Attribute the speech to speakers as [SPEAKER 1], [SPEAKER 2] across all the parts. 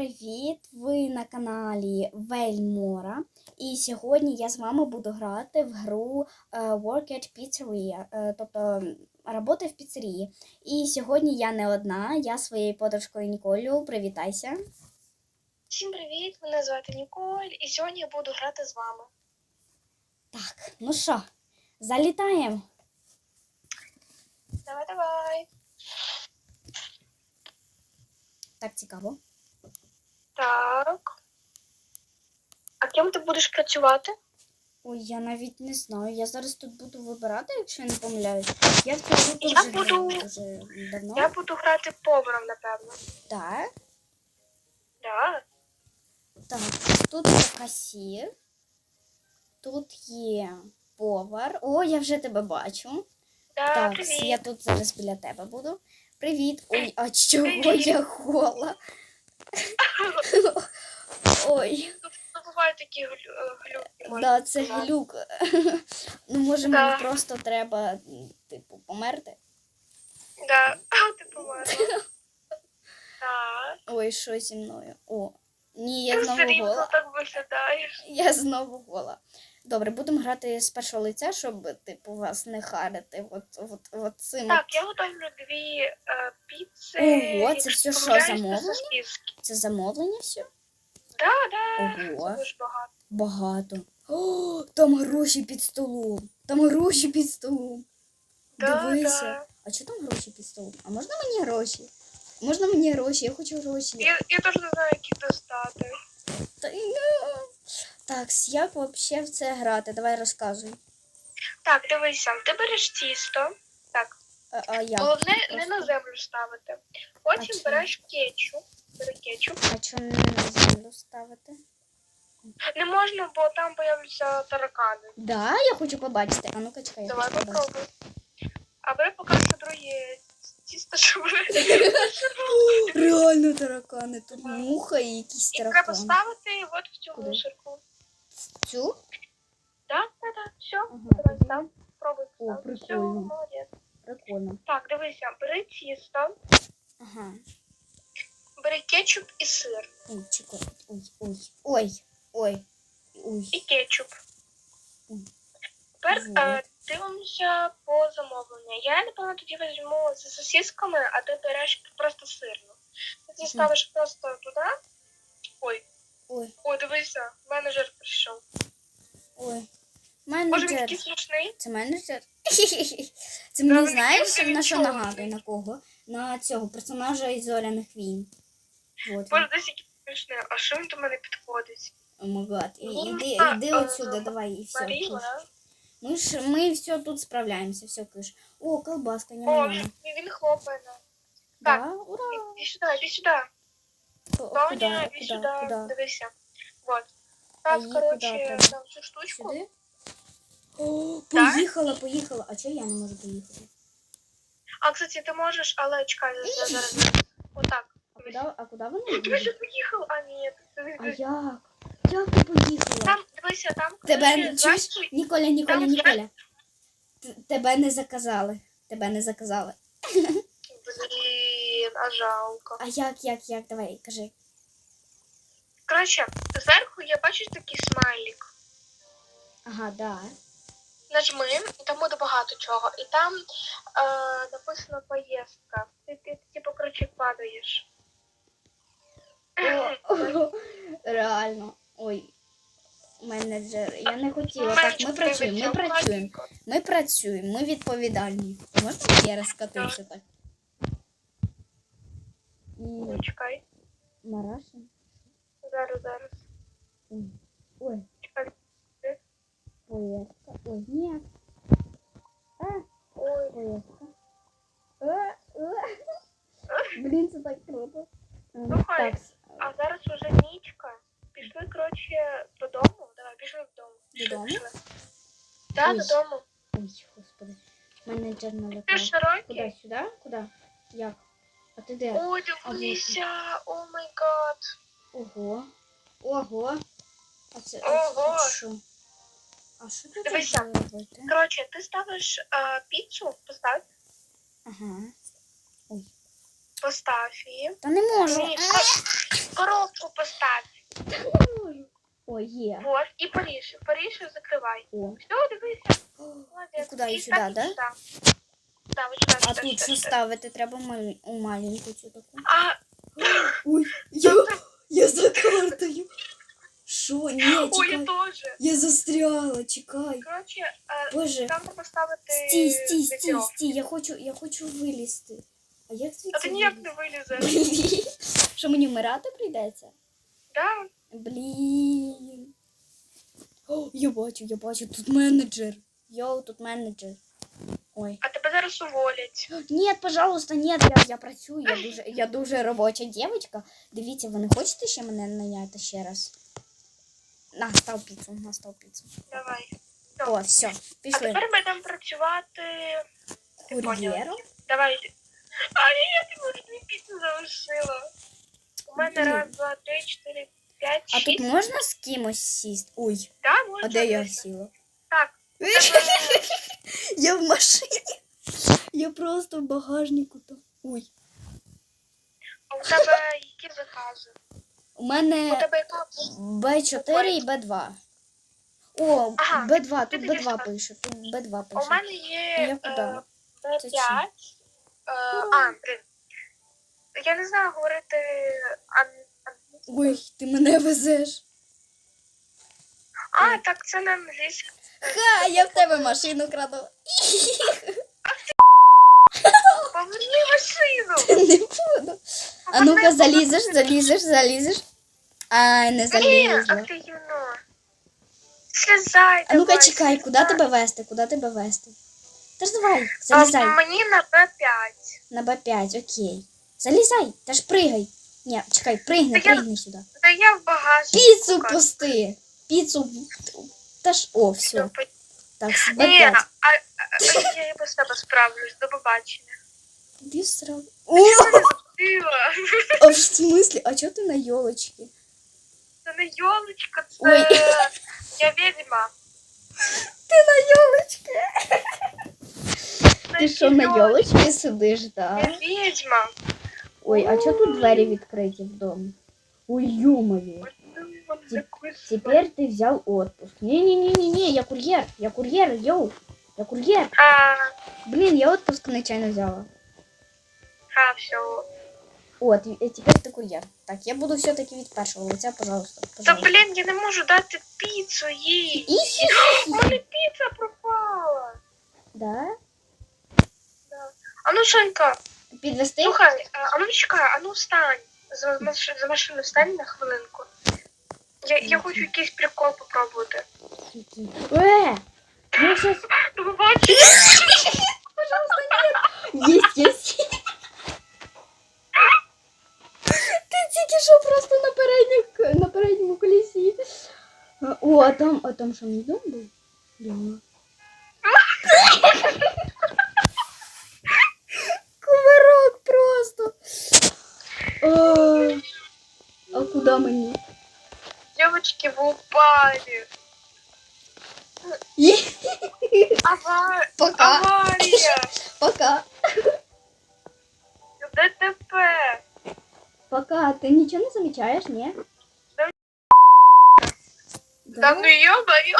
[SPEAKER 1] привіт! Ви на каналі Вельмора. І сьогодні я з вами буду грати в гру е, Work at Pizzeria, е, тобто роботи в піцерії. І сьогодні я не одна, я своєю подружкою Ніколю. Привітайся.
[SPEAKER 2] Всім привіт! Мене звати Ніколь, і сьогодні я буду грати з вами.
[SPEAKER 1] Так, ну що, залітаємо.
[SPEAKER 2] Давай, давай.
[SPEAKER 1] Так цікаво.
[SPEAKER 2] Так. А ким ти будеш працювати?
[SPEAKER 1] Ой, я навіть не знаю. Я зараз тут буду вибирати, якщо я не помиляюсь. Я в цю гру
[SPEAKER 2] Я
[SPEAKER 1] дуже
[SPEAKER 2] буду-
[SPEAKER 1] граю дуже давно.
[SPEAKER 2] Я буду грати поваром, напевно.
[SPEAKER 1] Так.
[SPEAKER 2] Да.
[SPEAKER 1] Так, тут є касір. Тут є повар. О, я вже тебе бачу.
[SPEAKER 2] Да,
[SPEAKER 1] так,
[SPEAKER 2] привіт.
[SPEAKER 1] я тут зараз біля тебе буду. Привіт. Ой, а чого
[SPEAKER 2] Привіт.
[SPEAKER 1] я гола?
[SPEAKER 2] Такі е, глюки. можна
[SPEAKER 1] да, це
[SPEAKER 2] сказати.
[SPEAKER 1] глюк. Ну, може,
[SPEAKER 2] Да.
[SPEAKER 1] мені просто треба, типу, померти.
[SPEAKER 2] Да. Ти померла. Так.
[SPEAKER 1] Ой, що зі мною? О, ні, я
[SPEAKER 2] Ти
[SPEAKER 1] знову
[SPEAKER 2] все
[SPEAKER 1] гола.
[SPEAKER 2] так виглядаєш.
[SPEAKER 1] Я знову гола. Добре, будемо грати з першого лиця, щоб, типу, вас не харити. От, от, от цим.
[SPEAKER 2] Так, я готовлю дві е, піци.
[SPEAKER 1] Ого, це все що, замовлення? Це замовлення все?
[SPEAKER 2] Да, да.
[SPEAKER 1] Ого.
[SPEAKER 2] Це багато.
[SPEAKER 1] Багато. О, там гроші під столом. Там гроші під столом.
[SPEAKER 2] Да,
[SPEAKER 1] Дивися.
[SPEAKER 2] да.
[SPEAKER 1] А чого там гроші під столом? А можна мені гроші? Можна мені гроші? Я хочу гроші.
[SPEAKER 2] Я, я теж не знаю, які достати.
[SPEAKER 1] Та, я- Так, як взагалі в це грати? Давай розказуй.
[SPEAKER 2] Так, дивися, ти береш тісто. Так,
[SPEAKER 1] А, а як?
[SPEAKER 2] головне не на землю ставити. Потім
[SPEAKER 1] чому?
[SPEAKER 2] береш кетчуп. Бери кетчуп.
[SPEAKER 1] А чого не на землю ставити?
[SPEAKER 2] Не можна, бо там появляться таракани.
[SPEAKER 1] Да, я хочу побачити. А ну-ка, чекай, я
[SPEAKER 2] Давай
[SPEAKER 1] хочу побачити.
[SPEAKER 2] попробуй. А бери поки що друге тісто, щоб
[SPEAKER 1] Реально таракани. Тут муха і якісь
[SPEAKER 2] і треба
[SPEAKER 1] таракани.
[SPEAKER 2] ставити от в цю
[SPEAKER 1] Куди?
[SPEAKER 2] мусорку.
[SPEAKER 1] Цю?
[SPEAKER 2] Так, так, так, все.
[SPEAKER 1] Ага,
[SPEAKER 2] Давай став. Пробуй
[SPEAKER 1] О,
[SPEAKER 2] ставити. Все,
[SPEAKER 1] прикольно.
[SPEAKER 2] молодець.
[SPEAKER 1] Прикольно.
[SPEAKER 2] Так, дивися, бери тісто,
[SPEAKER 1] Ага.
[SPEAKER 2] Бери кетчуп і сир.
[SPEAKER 1] Ой, чекай. Ой, ой, ой, ой,
[SPEAKER 2] І кетчуп. Тепер
[SPEAKER 1] Вот.
[SPEAKER 2] е, дивимося по замовленню. Я, напевно, тоді візьму з сосисками, а ти береш просто сирну. Ти
[SPEAKER 1] Мгм.
[SPEAKER 2] ставиш просто туди. Ой,
[SPEAKER 1] Ой,
[SPEAKER 2] ой, дивися, менеджер прийшов.
[SPEAKER 1] ой.
[SPEAKER 2] Може він
[SPEAKER 1] Менеджер.
[SPEAKER 2] такий смішний?
[SPEAKER 1] Це менеджер? Це мені знаєш на що нагадує? На кого? На цього персонажа із зоряних війн. Вот.
[SPEAKER 2] Боже, десь смішний. А що він до мене підходить?
[SPEAKER 1] О май гад. І-
[SPEAKER 2] Ну,
[SPEAKER 1] Іди,
[SPEAKER 2] а,
[SPEAKER 1] іди
[SPEAKER 2] а,
[SPEAKER 1] отсюди, давай, і все.
[SPEAKER 2] Маріла.
[SPEAKER 1] Ми ж ми все тут справляємося, все киш. О, колбаска,
[SPEAKER 2] О,
[SPEAKER 1] няма.
[SPEAKER 2] він, він хлопає. на.
[SPEAKER 1] Да, ура!
[SPEAKER 2] Іди сюди, іди сюди.
[SPEAKER 1] О,
[SPEAKER 2] Тоня,
[SPEAKER 1] Куда,
[SPEAKER 2] іди сюди,
[SPEAKER 1] куда?
[SPEAKER 2] дивися. Вот.
[SPEAKER 1] А
[SPEAKER 2] Так,
[SPEAKER 1] їй
[SPEAKER 2] коротше,
[SPEAKER 1] треба?
[SPEAKER 2] цю штучку.
[SPEAKER 1] Сюди? О,
[SPEAKER 2] Так.
[SPEAKER 1] поїхала, поїхала. А чого я не можу поїхати?
[SPEAKER 2] А, кстати, ти можеш, але чекай, зараз. зараз. Отак.
[SPEAKER 1] А куди, а куди вона
[SPEAKER 2] Ти вже поїхав? А, ні.
[SPEAKER 1] А як? Як ти поїхала?
[SPEAKER 2] Там, дивися, там,
[SPEAKER 1] Тебе
[SPEAKER 2] коротше,
[SPEAKER 1] чуєш?
[SPEAKER 2] зверху-
[SPEAKER 1] Ніколя, Ніколя,
[SPEAKER 2] Там
[SPEAKER 1] Ніколя. Т- Тебе не заказали. Тебе не заказали.
[SPEAKER 2] Блін, а жалко.
[SPEAKER 1] А як, як, як? Давай, кажи.
[SPEAKER 2] Коротше, зверху я бачу такий смайлик.
[SPEAKER 1] Ага, да.
[SPEAKER 2] Нажми, і там буде багато чого. І там е, написано поїздка. Ти, ти, типу, коротше, падаєш.
[SPEAKER 1] Реально. Ой. Менеджер, я не хотіла. Так, ми працюємо, ми працюємо. Ми працюємо, ми відповідальні. Можна ще раз кататися так?
[SPEAKER 2] Чекай.
[SPEAKER 1] Мараша.
[SPEAKER 2] Зараз, зараз.
[SPEAKER 1] Ой.
[SPEAKER 2] Чекай.
[SPEAKER 1] Поездка. Ой, нет. А,
[SPEAKER 2] Ой,
[SPEAKER 1] поездка. А, а. Блін, це так круто. Так,
[SPEAKER 2] а зараз уже нічка. Пішли, коротше, додому. Давай, пішли додому. Пішли,
[SPEAKER 1] Додому?
[SPEAKER 2] пішли.
[SPEAKER 1] Ой.
[SPEAKER 2] додому.
[SPEAKER 1] ой, господи. Менеджер
[SPEAKER 2] широкий.
[SPEAKER 1] Куди? Сюди? Куди? Як? А ти де?
[SPEAKER 2] Ой, дивися, о май гад.
[SPEAKER 1] Ого. Ого. А це,
[SPEAKER 2] Ого.
[SPEAKER 1] це що? А що тут
[SPEAKER 2] Дивися.
[SPEAKER 1] робити?
[SPEAKER 2] Коротше, ти ставиш е, піцу, постав,
[SPEAKER 1] Ага.
[SPEAKER 2] постав її.
[SPEAKER 1] Та не можу.
[SPEAKER 2] Ні, в коробці
[SPEAKER 1] є.
[SPEAKER 2] Вот, Париж. Париж закривай.
[SPEAKER 1] О.
[SPEAKER 2] Все, дивися. Молодець.
[SPEAKER 1] І куди? І сюди,
[SPEAKER 2] так,
[SPEAKER 1] да?
[SPEAKER 2] Да, сюди,
[SPEAKER 1] А тут
[SPEAKER 2] сюди.
[SPEAKER 1] ставити? Треба мал- маленьку цю таку.
[SPEAKER 2] А,
[SPEAKER 1] Ой, я, я за картою. Що? Ні,
[SPEAKER 2] ой, я
[SPEAKER 1] чекай.
[SPEAKER 2] теж.
[SPEAKER 1] Я застряла, чекай.
[SPEAKER 2] Коротше, е,
[SPEAKER 1] Боже.
[SPEAKER 2] там треба ставити
[SPEAKER 1] Стій, стій, стій,
[SPEAKER 2] відео.
[SPEAKER 1] стій. Я хочу, я хочу вилізти. А як звідси?
[SPEAKER 2] А ти ніяк не вилізеш.
[SPEAKER 1] Що мені вмирати прийдеться?
[SPEAKER 2] Да?
[SPEAKER 1] Блін. О, я бачу, я бачу, тут менеджер. Йоу, тут менеджер. Ой.
[SPEAKER 2] А тебе зараз уволять.
[SPEAKER 1] Нет, пожалуйста, нет, я, я працюю, я дуже, я дуже робоча дівчинка. Дивіться, ви не хочете ще мене наняти ще раз? На, став піцу, на став піцу.
[SPEAKER 2] Давай.
[SPEAKER 1] О, все,
[SPEAKER 2] А
[SPEAKER 1] пішли.
[SPEAKER 2] тепер ми йдемо працювати. Ти?
[SPEAKER 1] Кур'єром?
[SPEAKER 2] Давай. А я, дві піци залишила. У мене раз, два, три, чотири, п'ять,
[SPEAKER 1] А тут можна з кимось сісти? Ой,
[SPEAKER 2] Да, можна.
[SPEAKER 1] а де я сіла?
[SPEAKER 2] Так.
[SPEAKER 1] Я в машині. Я просто в багажнику там. Ой.
[SPEAKER 2] А у тебе які закази?
[SPEAKER 1] У
[SPEAKER 2] У
[SPEAKER 1] мене
[SPEAKER 2] тебе яка?
[SPEAKER 1] Б4 і Б2. О,
[SPEAKER 2] Ага,
[SPEAKER 1] Б2,
[SPEAKER 2] ти
[SPEAKER 1] тут. Б2 пише, тут Б2
[SPEAKER 2] А у
[SPEAKER 1] пише.
[SPEAKER 2] мене
[SPEAKER 1] Я
[SPEAKER 2] є
[SPEAKER 1] куди?
[SPEAKER 2] е, Б5.
[SPEAKER 1] чи?
[SPEAKER 2] Е, а, блін. Я не знаю говорити ан...
[SPEAKER 1] Ой, ти мене везеш.
[SPEAKER 2] А, так це на англійській.
[SPEAKER 1] Ха, я в тебе машину краду.
[SPEAKER 2] Поверни машину.
[SPEAKER 1] Не буду. А ну-ка, залізеш, залізеш, залізеш. Ай, не
[SPEAKER 2] Ні,
[SPEAKER 1] залізла.
[SPEAKER 2] ти юно. Слізай,
[SPEAKER 1] А ну-ка,
[SPEAKER 2] давай,
[SPEAKER 1] чекай, куди тебе вести? Куди тебе вести? Та ж давай,
[SPEAKER 2] А,
[SPEAKER 1] залізай.
[SPEAKER 2] мені на Б5.
[SPEAKER 1] На Б5, окей. Залізай, та ж пригай. Ні, чекай, пригни,
[SPEAKER 2] Та я-
[SPEAKER 1] пригни сюди.
[SPEAKER 2] Та я в багажі.
[SPEAKER 1] Піцу пусти. Піцу. Та ж, о, все. Так,
[SPEAKER 2] Ні, а, а, а я без тебе справлюсь. До побачення.
[SPEAKER 1] Іди сразу. О, а в смислі? А чого ти на йолочці?
[SPEAKER 2] Це не йолочка, це
[SPEAKER 1] Ой.
[SPEAKER 2] я відьма.
[SPEAKER 1] Ти на.
[SPEAKER 2] Це
[SPEAKER 1] Ти що, на йолочці сидиш, так?
[SPEAKER 2] Я відьма.
[SPEAKER 1] Ой, а чого тут двері відкриті в дом? Ой, ё-моё.
[SPEAKER 2] Ой, ну, от
[SPEAKER 1] Ті-
[SPEAKER 2] такий
[SPEAKER 1] Теперь ты взял отпуск. Не-не-не-не-не, я курьер, я курьер, йоу. Я курьер.
[SPEAKER 2] А,
[SPEAKER 1] Блин, я отпуск нечаянно взяла.
[SPEAKER 2] а, все.
[SPEAKER 1] Вот, и, и теперь ты курьер. Так, я буду все-таки від першого лиця, пожалуйста.
[SPEAKER 2] Та
[SPEAKER 1] пожалуйста.
[SPEAKER 2] блін, я не можу дати піцу їй.
[SPEAKER 1] І-
[SPEAKER 2] У мене піца пропала.
[SPEAKER 1] Да?
[SPEAKER 2] А ну, Сонька,
[SPEAKER 1] Підвести?
[SPEAKER 2] слухай, а ну чекай, а ну встань. За, маш- за машину встань на хвилинку. Я, я хочу якийсь прикол попробувати.
[SPEAKER 1] Э! Я сейчас...
[SPEAKER 2] До побачення.
[SPEAKER 1] Есть, есть. Ти тільки що просто на передньому, на передньому колесі. О, а там, а там що, мій дом був? Да. А куди мені?
[SPEAKER 2] Девочки, вы упали. Ава...
[SPEAKER 1] Пока.
[SPEAKER 2] Авария.
[SPEAKER 1] Пока.
[SPEAKER 2] ДТП.
[SPEAKER 1] Пока. Ты ничего не замечаешь, не?
[SPEAKER 2] Да.
[SPEAKER 1] Да?
[SPEAKER 2] Да ну ё-моё.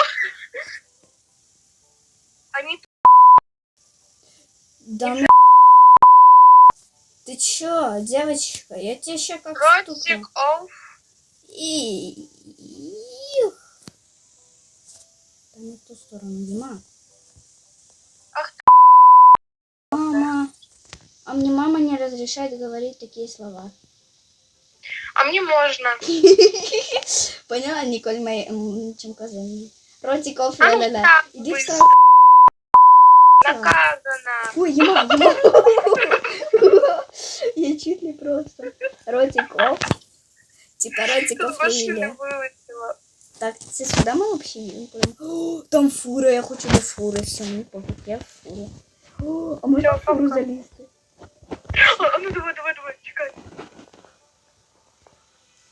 [SPEAKER 2] Они
[SPEAKER 1] Да ну... Ты чё, девочка, я тебе ща как стукну.
[SPEAKER 2] оф.
[SPEAKER 1] И... Их. Да не в ту сторону, Дима.
[SPEAKER 2] Ах
[SPEAKER 1] Мама. А мне мама не разрешает говорить такие слова.
[SPEAKER 2] А мне можно.
[SPEAKER 1] Поняла, Николь, моя чем казани. Ротиков, ля-ля-ля. Иди в
[SPEAKER 2] быстро.
[SPEAKER 1] сраку.
[SPEAKER 2] Наказано.
[SPEAKER 1] Ой, ема, ема. Я чуть не просто. Ротиков. Типа ротиков
[SPEAKER 2] Машина
[SPEAKER 1] лиля.
[SPEAKER 2] вылетела.
[SPEAKER 1] Так, це сюди ми взагалі їдемо? О, Там фура, я хочу до фури. Все, мені похуй, я в фурі. О, а можна в
[SPEAKER 2] Всё,
[SPEAKER 1] фуру
[SPEAKER 2] пока.
[SPEAKER 1] залізти?
[SPEAKER 2] А, а ну давай, давай, давай, чекай.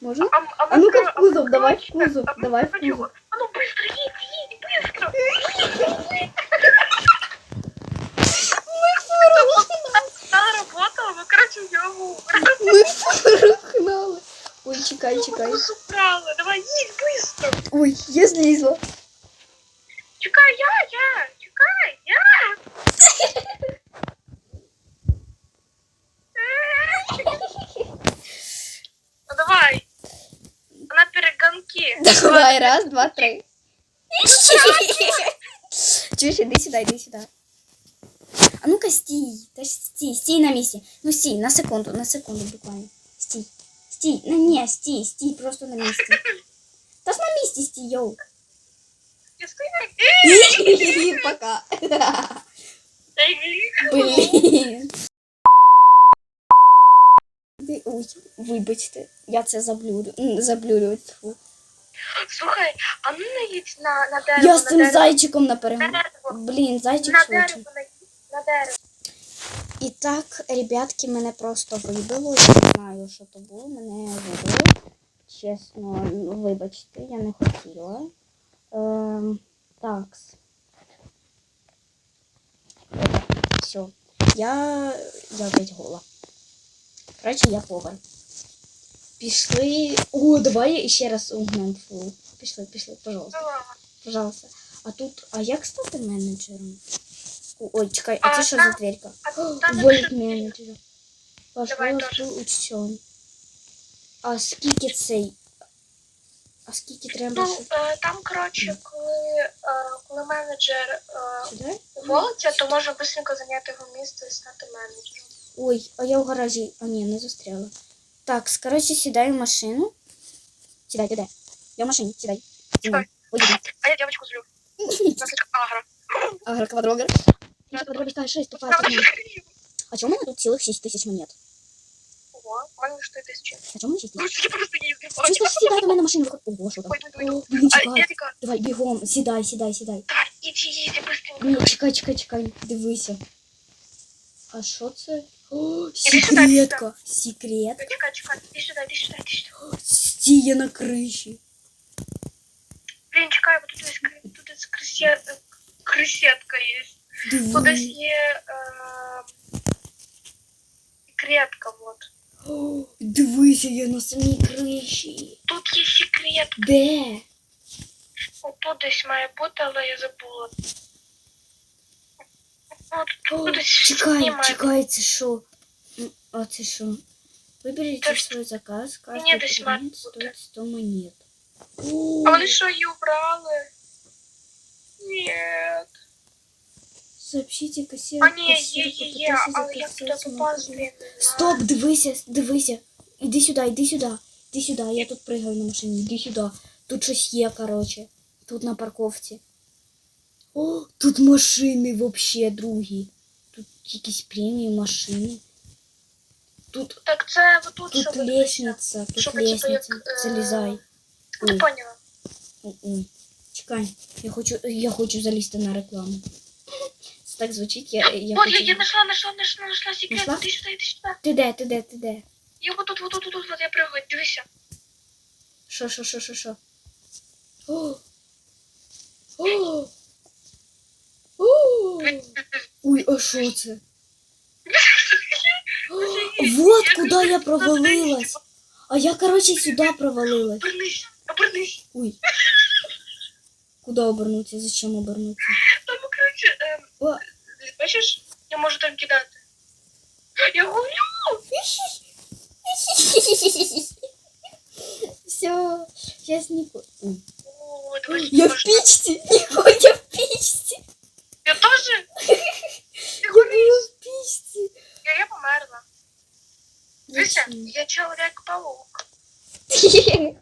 [SPEAKER 1] Можна?
[SPEAKER 2] А, а,
[SPEAKER 1] А ну-ка
[SPEAKER 2] мы-
[SPEAKER 1] в кузов,
[SPEAKER 2] мы
[SPEAKER 1] давай в
[SPEAKER 2] скороче.
[SPEAKER 1] кузов,
[SPEAKER 2] А мы
[SPEAKER 1] давай в
[SPEAKER 2] скороче.
[SPEAKER 1] кузов. чекай, чекай.
[SPEAKER 2] Кукусу вкрали. Давай, їдь, быстро.
[SPEAKER 1] Ой, я злізла.
[SPEAKER 2] Чекай, я, я. Чекай, я. Ну давай. На перегонки.
[SPEAKER 1] Давай, раз, два, три. Чуєш, іди сюди, іди сюди. А ну-ка стій. Та ж стій, стій на місці. Ну стій, на секунду, на секунду буквально. Стій. Ну ні, стій, стій, просто на місці. Та ж на місці стій, йоу. Пока. Блін. Ой, вибачте, я це заблюрю. Заблюрю.
[SPEAKER 2] Слухай, а ну наїдь на, на дерево.
[SPEAKER 1] Я з цим зайчиком
[SPEAKER 2] На дерево.
[SPEAKER 1] Блін, зайчик
[SPEAKER 2] На
[SPEAKER 1] швидше.
[SPEAKER 2] дерево наїдь. На дерево.
[SPEAKER 1] І так, ребятки, мене просто вибило. Я не знаю, що то було. Мене вибило. Чесно, вибачте, я не хотіла. Ем, такс. Все. Я, я опять гола. Короче, я повар. Пішли. О, давай я ще раз угнем фу. Пішли, пішли, пожалуйста. Пожалуйста. А тут, а як стати менеджером? Ой, чекай, а
[SPEAKER 2] А,
[SPEAKER 1] це що за дверка?
[SPEAKER 2] А там
[SPEAKER 1] Волить
[SPEAKER 2] напиши-
[SPEAKER 1] менеджера. Пожалуйста, учтен. А скільки цей? А скільки треба?
[SPEAKER 2] Ну, е, там, коротше, коли, е, коли менеджер е, уволиться, то можна швидко зайняти його місце і стати менеджером.
[SPEAKER 1] Ой, а я в гаражі. А ні, не застряла. Так, коротше, сідай в машину. Сідай, сідай. Я в машині, сідай.
[SPEAKER 2] Чекай. А я девочку злю. Наслідка агро.
[SPEAKER 1] Ага, квадробер. Я квадробер ставить 6, тупая
[SPEAKER 2] Правда,
[SPEAKER 1] фигня.
[SPEAKER 2] що
[SPEAKER 1] А чому у мене тут цілих 6 тисяч монет?
[SPEAKER 2] Ого, у мене ж тисячі.
[SPEAKER 1] А чому у мене 6
[SPEAKER 2] Ну,
[SPEAKER 1] тисяч?
[SPEAKER 2] я просто не
[SPEAKER 1] Чуєш,
[SPEAKER 2] знаю.
[SPEAKER 1] ти сідай до мене на машину. виходь. Ого, що там?
[SPEAKER 2] Ой, ой, ой,
[SPEAKER 1] О,
[SPEAKER 2] ой.
[SPEAKER 1] блін,
[SPEAKER 2] А,
[SPEAKER 1] чекай.
[SPEAKER 2] Едика,
[SPEAKER 1] Давай, бігом, сідай, сідай, сідай.
[SPEAKER 2] давай, іди, іди, быстренько.
[SPEAKER 1] Ні, чекай, чекай, чекай, дивися. А що це? О,
[SPEAKER 2] сюди,
[SPEAKER 1] секретка. Секретка.
[SPEAKER 2] Чекай, чекай, іди сюди, іди сюди, іди сюди.
[SPEAKER 1] Стія на криші.
[SPEAKER 2] Блін, чекай, бо тут десь, кри- тут десь крисє- е, крисетка є. Тут десь
[SPEAKER 1] Диви.
[SPEAKER 2] є е, секретка, вот.
[SPEAKER 1] О, Дивися, я на самій криші.
[SPEAKER 2] Тут є секретка.
[SPEAKER 1] Де?
[SPEAKER 2] Отут десь має бути, але я забула. От
[SPEAKER 1] О,
[SPEAKER 2] тут десь
[SPEAKER 1] чекай,
[SPEAKER 2] немає.
[SPEAKER 1] чекай, це що? М, А це що? Виберіть
[SPEAKER 2] Це ж-
[SPEAKER 1] свій заказ,
[SPEAKER 2] Ні,
[SPEAKER 1] каждый
[SPEAKER 2] десь має
[SPEAKER 1] предмет
[SPEAKER 2] бути.
[SPEAKER 1] стоїть 100 монет.
[SPEAKER 2] А вони що, її убрали? Ні.
[SPEAKER 1] Сообщите кассиру.
[SPEAKER 2] А ні, є, є, є, але як туди попасти? я не.
[SPEAKER 1] Стоп, дивися, дивися. Іди сюди, іди сюди. Іди сюди, я тут пригаю на машині, іди сюди. Тут щось є, короче. Тут на парковці. О, тут машини вообще другі. Тут якісь премії машини. Тут,
[SPEAKER 2] Так це
[SPEAKER 1] тут
[SPEAKER 2] що ви
[SPEAKER 1] лестниця, тут
[SPEAKER 2] Щоб, типу, як,
[SPEAKER 1] лестниця.
[SPEAKER 2] е,
[SPEAKER 1] Залізай. Ой.
[SPEAKER 2] поняла.
[SPEAKER 1] Ой, Чекай, я хочу, я хочу залізти на рекламу. Так звучить, я, я
[SPEAKER 2] Вот,
[SPEAKER 1] хочу...
[SPEAKER 2] я, я нашла, нашла, нашла, нашла секрет.
[SPEAKER 1] Нашла?
[SPEAKER 2] Іди сюди, іди сюди.
[SPEAKER 1] Ти де, ти де, ти де?
[SPEAKER 2] Я вот тут, вот тут, вот тут, вот я прыгаю, дивися.
[SPEAKER 1] Що, що, що, що, що? О! О! О! Ой, а що це? О, Вот куди я провалилась. А я, короче, сюди провалилась.
[SPEAKER 2] Обернись, обернись.
[SPEAKER 1] Ой. Куди обернутися? Зачем обернутися?
[SPEAKER 2] Там, короче, ем,
[SPEAKER 1] О.
[SPEAKER 2] бачиш, я можу так кидати. Я гулю.
[SPEAKER 1] Все, сейчас Нико. Ой.
[SPEAKER 2] О, давай,
[SPEAKER 1] Я в
[SPEAKER 2] можна.
[SPEAKER 1] пічці! Ніко, я в пічці!
[SPEAKER 2] Я теж?
[SPEAKER 1] Я була в пічці!
[SPEAKER 2] Я, я померла. Дивися,
[SPEAKER 1] Зачем?
[SPEAKER 2] я чоловік-паук.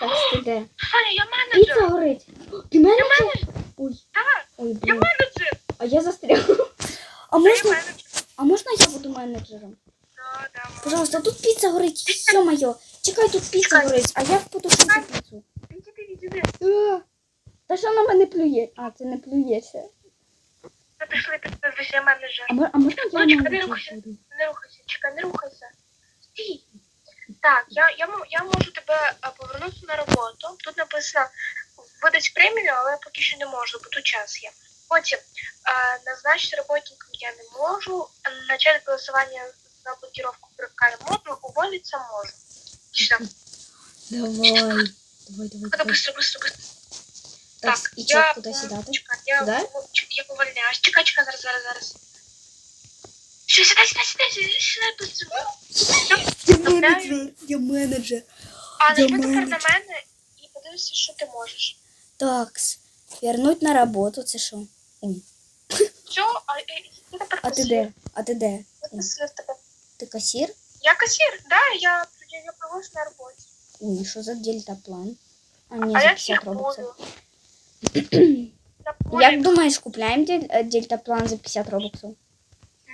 [SPEAKER 1] Так, ти де?
[SPEAKER 2] Саня, я
[SPEAKER 1] Піца
[SPEAKER 2] менеджер.
[SPEAKER 1] горить! Ти менеджер?
[SPEAKER 2] менеджер.
[SPEAKER 1] Ой,
[SPEAKER 2] Так,
[SPEAKER 1] ой,
[SPEAKER 2] я
[SPEAKER 1] блін.
[SPEAKER 2] менеджер.
[SPEAKER 1] А я застряла. А можна, а можна я буду менеджером?
[SPEAKER 2] Да, да.
[SPEAKER 1] Пожалуйста, тут піца горить, все моє. Чекай, тут піца горить, а я буду шити піцу. А, Та що на мене плює? А, це не плюється.
[SPEAKER 2] Та пішли, менеджер.
[SPEAKER 1] А, мо- а можна я
[SPEAKER 2] Дочка, не рухайся.
[SPEAKER 1] буду?
[SPEAKER 2] Не рухайся, чекай, не рухайся. Стій. Так, я, я, я можу тебе а, повернути на роботу. Тут написано видать премію, але поки що не можу, бо тут час є. Потім а, назначити я а начать голосування за блокировку ПРК я можу, уволиться можу. Іди сюди.
[SPEAKER 1] Давай. Давай, давай,
[SPEAKER 2] Давай,
[SPEAKER 1] давай.
[SPEAKER 2] быстро, быстро, быстро.
[SPEAKER 1] Так,
[SPEAKER 2] Так,
[SPEAKER 1] і
[SPEAKER 2] я,
[SPEAKER 1] чо, куди
[SPEAKER 2] е,
[SPEAKER 1] сідати?
[SPEAKER 2] Чекай, я,
[SPEAKER 1] Сюди?
[SPEAKER 2] в- ч- я повольняюсь. Чекай, чекай, зараз, зараз, зараз. Все, сідай, сідай, сідай, сідай, сідай, быстро.
[SPEAKER 1] Я
[SPEAKER 2] менеджер,
[SPEAKER 1] я менеджер.
[SPEAKER 2] А,
[SPEAKER 1] Я
[SPEAKER 2] нажми тепер на
[SPEAKER 1] менеджер.
[SPEAKER 2] мене і подивися, що ти можеш.
[SPEAKER 1] Такс. Вернуть на роботу, це що? Ой.
[SPEAKER 2] Все, а, і- і ти тепер
[SPEAKER 1] А ти
[SPEAKER 2] касир.
[SPEAKER 1] де? А ти де?
[SPEAKER 2] Тебе.
[SPEAKER 1] Ти?
[SPEAKER 2] Я касир, да, я, я, я провожу на роботі.
[SPEAKER 1] Ой, що за дельтаплан? А,
[SPEAKER 2] а я
[SPEAKER 1] 50
[SPEAKER 2] всіх
[SPEAKER 1] робоксів.
[SPEAKER 2] буду.
[SPEAKER 1] Як думаєш, купляємо дель- е, дельтаплан за 50 робоксів?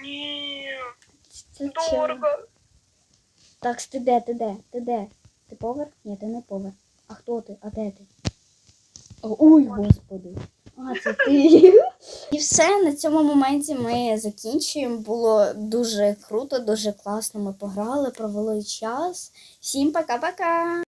[SPEAKER 2] Ні, дорого.
[SPEAKER 1] Так, ти де, ти де, ти де? Ти? Ні, ти не повар. А хто ти? А де ти? Ой, господи. А, це ти. І все, на цьому моменті ми закінчуємо. Було дуже круто, дуже класно. Ми пограли, провели час. Всім пока-пока!